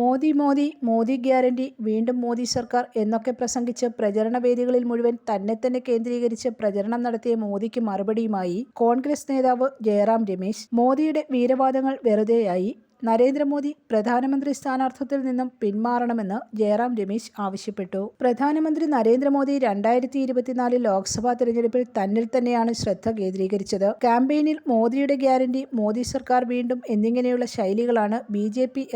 Modi Modi Modi guarantee വീണ്ടും മോദി സർക്കാർ എന്നൊക്കെ പ്രസംഗിച്ച് പ്രചരണ വേദികളിൽ മുഴുവൻ തന്നെ തന്നെ കേന്ദ്രീകരിച്ച് പ്രചരണം നടത്തിയ മോദിക്ക് മറുപടിയുമായി കോൺഗ്രസ് നേതാവ് ജയറാം രമേശ്. മോദിയുടെ വീരവാദങ്ങൾ വെറുതെയായി. നരേന്ദ്രമോദി പ്രധാനമന്ത്രി സ്ഥാനാർത്ഥത്തിൽ നിന്നും പിന്മാറണമെന്ന് ജയറാം രമേശ് ആവശ്യപ്പെട്ടു. പ്രധാനമന്ത്രി നരേന്ദ്രമോദി രണ്ടായിരത്തി ഇരുപത്തിനാല് ലോക്സഭാ തെരഞ്ഞെടുപ്പിൽ തന്നിൽ തന്നെയാണ് ശ്രദ്ധ കേന്ദ്രീകരിച്ചത്. ക്യാമ്പയിനിൽ മോദിയുടെ ഗ്യാരണ്ടി മോദി സർക്കാർ വീണ്ടും എന്നിങ്ങനെയുള്ള ശൈലികളാണ് ബി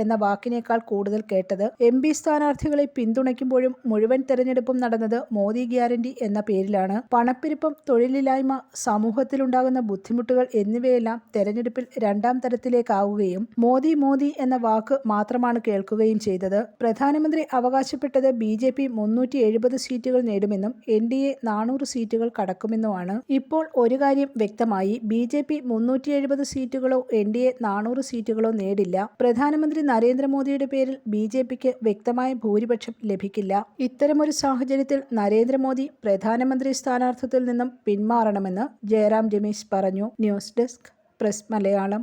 എന്ന വാക്കിനേക്കാൾ കൂടുതൽ കേട്ടത്. എം പി സ്ഥാനാർത്ഥികളെ പിന്തുണയ്ക്കുമ്പോഴും മുഴുവൻ തെരഞ്ഞെടുപ്പും നടന്നത് മോദി ഗ്യാരണ്ടി എന്ന പേരിലാണ്. പണപ്പെരുപ്പം തൊഴിലില്ലായ്മ സമൂഹത്തിലുണ്ടാകുന്ന ബുദ്ധിമുട്ടുകൾ എന്നിവയെല്ലാം തെരഞ്ഞെടുപ്പിൽ രണ്ടാം തരത്തിലേക്കാവുകയും മോദി മോദി എന്ന വാക്ക് മാത്രമാണ് കേൾക്കുകയും ചെയ്തത്. പ്രധാനമന്ത്രി അവകാശപ്പെട്ടത് ബി ജെ പി മുന്നൂറ്റി എഴുപത് സീറ്റുകൾ നേടുമെന്നും എൻ ഡി എ നാനൂറ് സീറ്റുകൾ കടക്കുമെന്നുമാണ്. ഇപ്പോൾ ഒരു കാര്യം വ്യക്തമായി ബി ജെ പി മുന്നൂറ്റി എഴുപത് സീറ്റുകളോ എൻ ഡി എ നാനൂറ് സീറ്റുകളോ നേടില്ല. പ്രധാനമന്ത്രി നരേന്ദ്രമോദിയുടെ പേരിൽ ബി ജെ പിക്ക് വ്യക്തമായ ഭൂരിപക്ഷം ലഭിക്കില്ല. ഇത്തരമൊരു സാഹചര്യത്തിൽ നരേന്ദ്രമോദി പ്രധാനമന്ത്രി സ്ഥാനാർത്ഥത്തിൽ നിന്നും പിന്മാറണമെന്ന് ജയറാം രമേശ് പറഞ്ഞു. News desk press Malayalam.